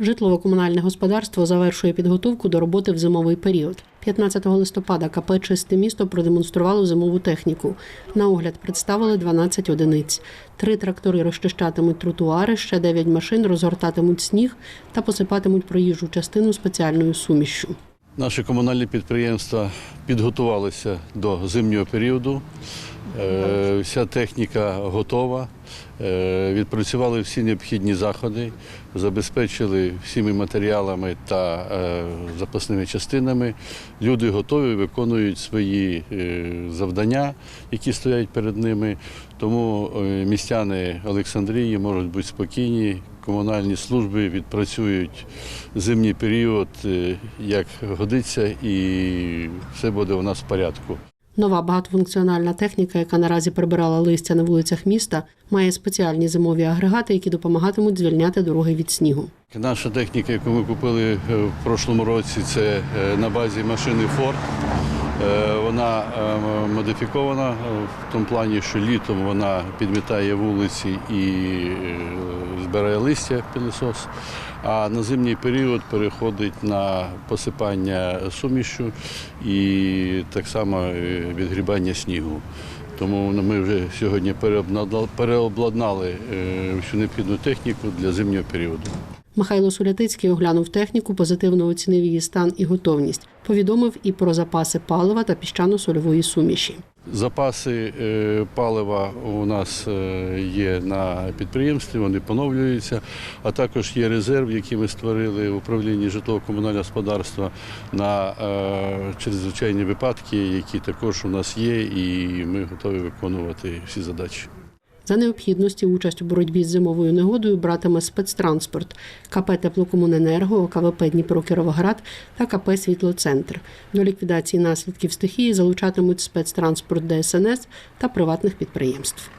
Житлово-комунальне господарство завершує підготовку до роботи в зимовий період. 15 листопада КП Чисте місто продемонструвало зимову техніку. На огляд представили 12 одиниць. Три трактори розчищатимуть тротуари, ще 9 машин розгортатимуть сніг та посипатимуть проїжджу частину спеціальною сумішшю. Наші комунальні підприємства підготувалися до зимнього періоду. Е, Вся техніка готова. Е, Відпрацювали всі необхідні заходи, забезпечили всіми матеріалами та е, запасними частинами. Люди готові, виконують свої завдання, які стоять перед ними. Тому містяни Олександрії можуть бути спокійні. Комунальні служби відпрацюють зимній період, е, як годиться, і все буде у нас в порядку. Нова багатофункціональна техніка, яка наразі прибирала листя на вулицях міста, має спеціальні зимові агрегати, які допомагатимуть звільняти дороги від снігу. Наша техніка, яку ми купили е, в прошлому році, це е, на базі машини Ford. Е, Вона е, модифікована в тому плані, що літом вона підмітає вулиці і е, збирає листя пилосос, а на зимній період переходить на посипання сумішю і так само відгрібання снігу. Тому ми вже сьогодні переобладнали всю необхідну техніку для зимнього періоду. Михайло Сулятицький оглянув техніку, позитивно оцінив її стан і готовність. Повідомив і про запаси палива та піщано-сольової суміші. Запаси е, палива у нас е, є на підприємстві, вони поновлюються, а також є резерв, який ми створили в управлінні житлово-комунального господарства на е, чрезвичайні випадки, які також у нас є, і ми готові виконувати всі задачі. За необхідності участь у боротьбі з зимовою негодою братиме спецтранспорт КП Теплокомуненерго, ОКВП Дніпро Кіровоград та КП Світлоцентр. До ліквідації наслідків стихії залучатимуть спецтранспорт ДСНС та приватних підприємств.